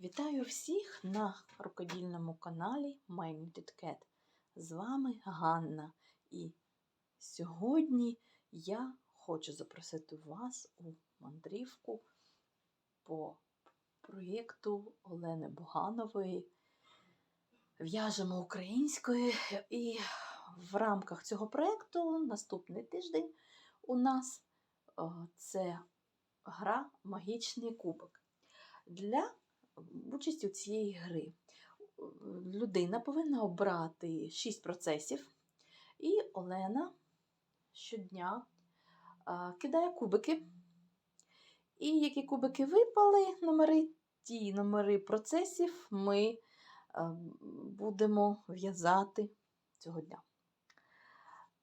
Вітаю всіх на рукодільному каналі My. З вами Ганна. І сьогодні я хочу запросити вас у мандрівку по проєкту Олени Буганової. В'яжемо українською. І в рамках цього проєкту наступний тиждень у нас е, це гра Магічний кубок. Для участі у цієї гри людина повинна обрати 6 процесів, і Олена щодня кидає кубики. І які кубики випали номери, ті номери процесів ми будемо в'язати цього дня.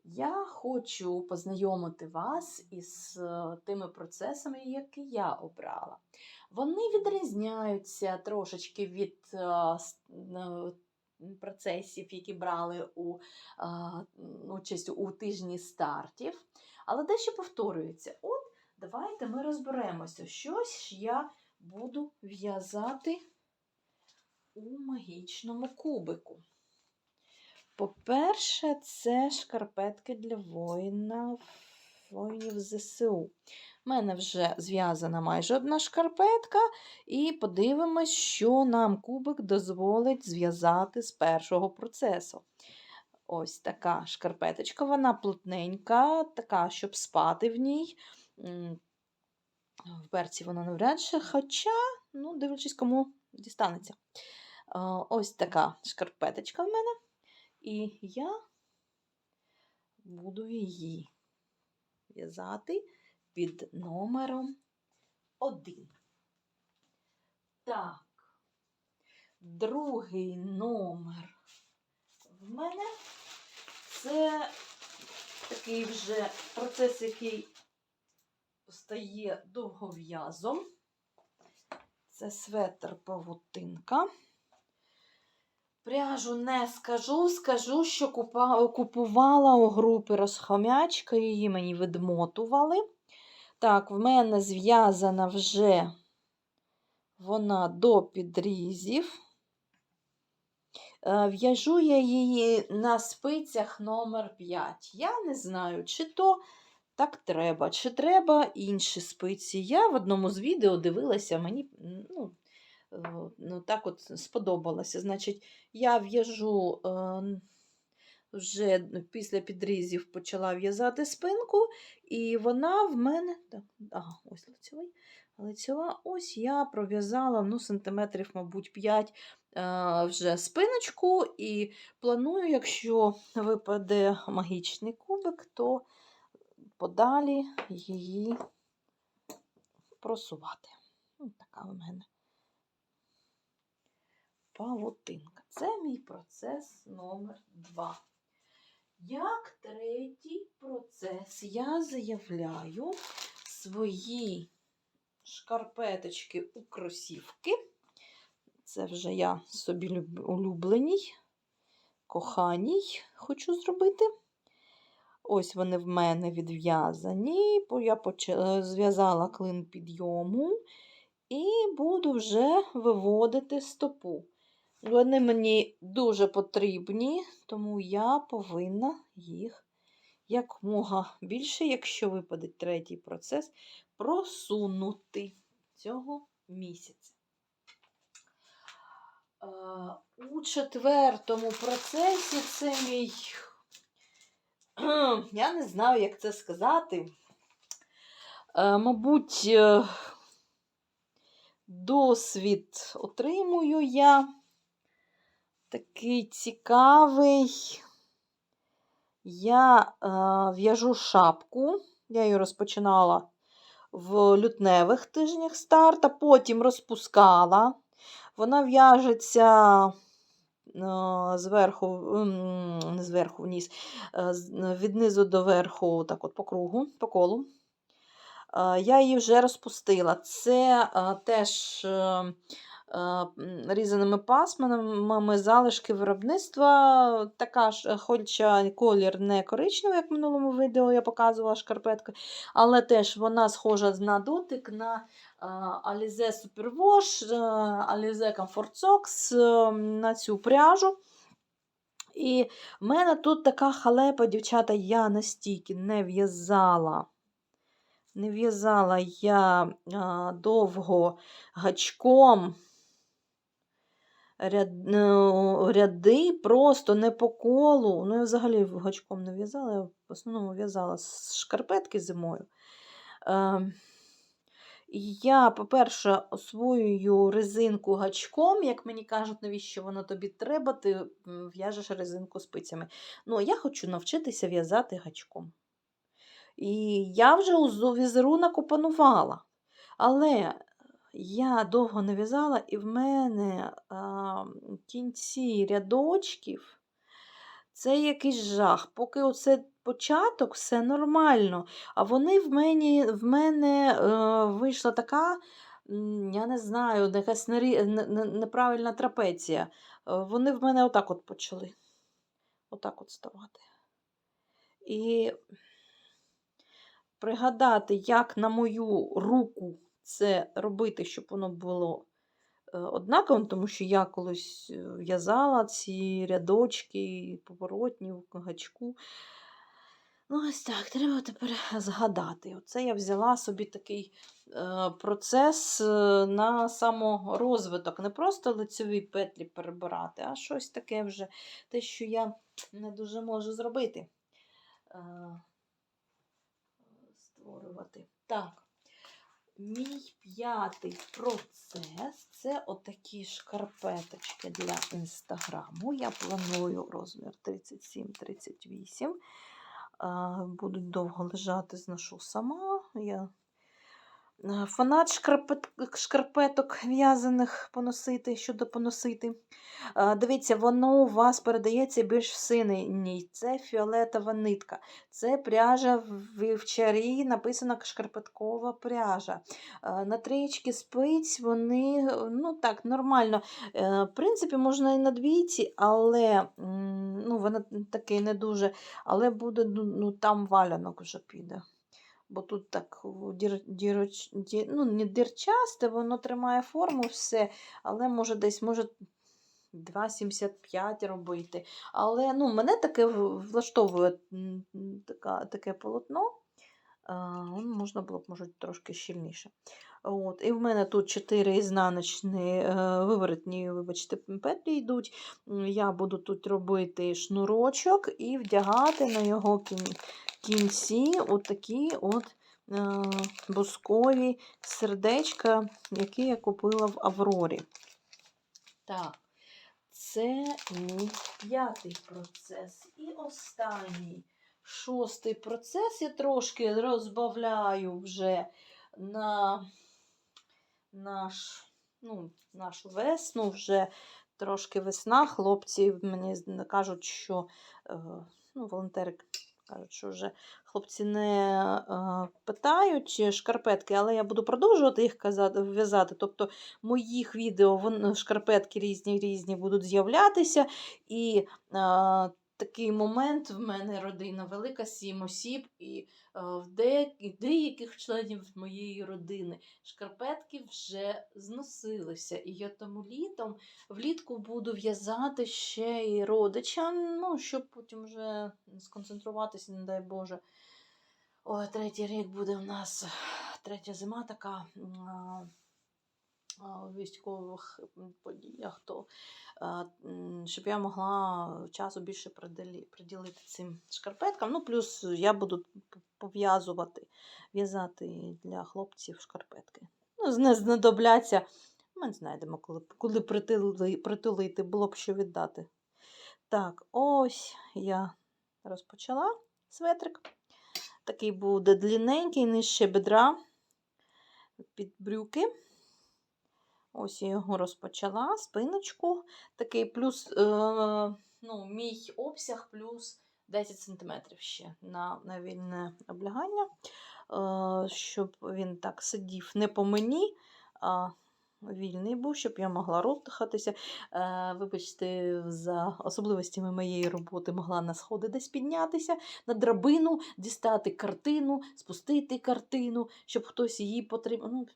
Я хочу познайомити вас із е, тими процесами, які я обрала. Вони відрізняються трошечки від е, е, процесів, які брали у, участь у тижні стартів, але дещо повторюється. От давайте ми розберемося, що ж я буду в'язати у магічному кубику. По-перше, це шкарпетки для воїна, воїнів ЗСУ. У мене вже зв'язана майже одна шкарпетка, і подивимось, що нам кубик дозволить зв'язати з першого процесу. Ось така шкарпеточка, вона плотненька, така, щоб спати в ній. В берці вона навряд чи, хоча, ну, дивлячись, кому дістанеться. Ось така шкарпеточка в мене. І я буду її в'язати під номером 1. Так, другий номер в мене це такий вже процес, який стає довгов'язом. Це светр павутинка. Пряжу не скажу, скажу, що купувала у групи розхомячка, її мені відмотували. Так, в мене зв'язана вже вона до підрізів. Е, В'яжу я її на спицях номер 5. Я не знаю, чи то так треба, чи треба інші спиці. Я в одному з відео дивилася, мені ну, ну, так от сподобалося. Значить, я в'яжу вже після підрізів почала в'язати спинку, і вона в мене. Так, ага, ось лицевий. Лицева, ось я пров'язала ну, сантиметрів, мабуть, 5 е, вже спиночку, і планую, якщо випаде магічний кубик, то подалі її просувати. Ось така в мене павутинка. Це мій процес номер 2. Як третій процес я заявляю свої шкарпеточки у кросівки. Це вже я собі улюбленій, коханій хочу зробити. Ось вони в мене відв'язані. Я зв'язала клин підйому і буду вже виводити стопу. Вони мені дуже потрібні, тому я повинна їх якмога більше, якщо випаде третій процес, просунути цього місяця. Е, У четвертому процесі це мій, я не знаю, як це сказати. Е, Мабуть, е, досвід отримую я такий цікавий. Я е, в'яжу шапку. Я її розпочинала в лютневих тижнях старта, потім розпускала. Вона в'яжеться е, зверху, не зверху вниз, е, від низу до верху, так от по кругу, по колу. Е, Я її вже розпустила. Це теж різаними пасмами, залишки виробництва. Така ж, е, хоча колір не коричневий, як в минулому відео я показувала шкарпетку, але теж вона схожа на дотик на е, Alize Superwash, е, Alize Comfort Socks, е, на цю пряжу. І в мене тут така халепа, дівчата, я настільки не в'язала. Не в'язала я а, довго гачком ряди просто не по колу. Ну, я взагалі гачком не в'язала, я в основному в'язала з шкарпетки зимою. Е, я, по-перше, освоюю резинку гачком, як мені кажуть, навіщо воно тобі треба, ти в'яжеш резинку спицями. Ну, я хочу навчитися в'язати гачком. І я вже візерунок опанувала. Але я довго не в'язала, і в мене а, кінці рядочків це якийсь жах. Поки оце початок, все нормально. А вони в мене, в мене е, вийшла така, я не знаю, якась неправильна трапеція. Е, Вони в мене отак от почали. Отак от ставати. І пригадати, як на мою руку це робити, щоб воно було е, однаковим, тому що я колись е, в'язала ці рядочки поворотні в гачку. Ну, ось так, треба тепер згадати. Оце я взяла собі такий е, процес на саморозвиток. Не просто лицеві петлі перебирати, а щось таке вже, те, що я не дуже можу зробити. Створювати. Так. Мій п'ятий процес це отакі шкарпеточки для інстаграму. Я планую розмір 37-38. Будуть довго лежати, зношу сама. Я фанат шкарпет, шкарпеток в'язаних поносити, щодо поносити. Дивіться, воно у вас передається більш в синій. Це фіолетова нитка. Це пряжа в вівчарі, написана шкарпеткова пряжа. Е, На трієчки спиць вони ну так, нормально. Е, В принципі, можна і на двійці, але ну, вона таке не дуже. Але буде, ну, ну там валянок вже піде. Бо тут так дір, діроч, ді, ну, не дірчасте, воно тримає форму все, але може десь може 2,75 робити. Але ну, мене таке влаштовує така, таке полотно. Ну, можна було б, може, трошки щільніше. От. І в мене тут 4 ізнаночні е, виворотні, вибачте, петлі йдуть. Я буду тут робити шнурочок і вдягати на його кін- кінці отакі от е, бускові сердечка, які я купила в Аврорі. Так, це мій п'ятий процес. І останній шостий процес я трошки розбавляю вже на наш, ну, нашу весну, вже трошки весна. Хлопці мені кажуть, що е, ну, волонтери кажуть, що вже хлопці не е, питають шкарпетки, але я буду продовжувати їх казати, в'язати. Тобто моїх відео шкарпетки різні різні будуть з'являтися. І е, такий момент в мене родина велика, сім осіб, і е, в деяких, членів моєї родини шкарпетки вже зносилися. І я тому літом влітку буду в'язати ще і родичам, ну, щоб потім вже сконцентруватися, не дай Боже. Ой, третій рік буде в нас третя зима така. Військових подіях, то щоб я могла часу більше приділити цим шкарпеткам. Ну, плюс я буду пов'язувати, в'язати для хлопців шкарпетки. Ну, знадобляться. Ми знайдемо, коли, коли притули, притулити, було б що віддати. Так, ось я розпочала светрик. Такий буде длинненький, нижче бедра під брюки. Ось я його розпочала, спиночку. Такий плюс, е, ну, мій обсяг плюс 10 см ще на, на вільне облягання, е, щоб він так сидів не по мені, а вільний був, щоб я могла роздихатися. Е, Вибачте, за особливостями моєї роботи могла на сходи десь піднятися, на драбину, дістати картину, спустити картину, щоб хтось її потрібно. Ну,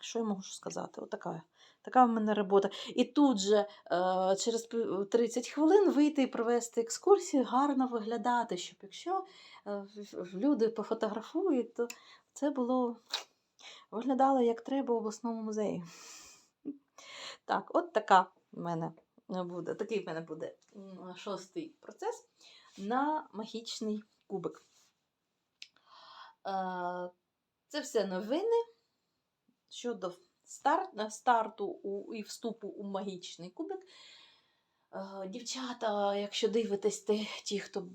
що я можу сказати? Отака. Така в мене робота. І тут же е, через 30 хвилин вийти і провести екскурсію, гарно виглядати, щоб якщо е, люди пофотографують, то це було виглядало як треба в обласному музеї. Так, от така в мене буде, такий в мене буде шостий процес на магічний кубик. Е, Це все новини щодо старт, старту у, і вступу у магічний кубик. Е, Дівчата, якщо дивитесь те, ті, хто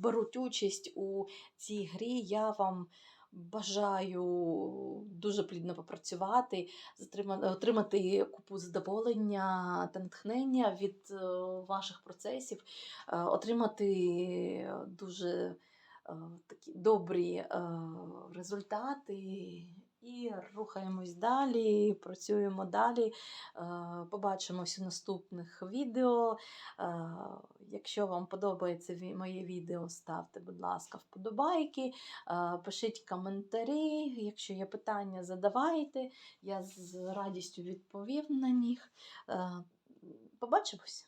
беруть участь у цій грі, я вам бажаю дуже плідно попрацювати, отримати купу задоволення та натхнення від е, ваших процесів, е, отримати дуже такі добрі результати. І рухаємось далі, працюємо далі. Е, Побачимось у наступних відео. Е, Якщо вам подобається моє відео, ставте, будь ласка, вподобайки, е, пишіть коментарі. Якщо є питання, задавайте. Я з радістю відповім на них. Побачимось!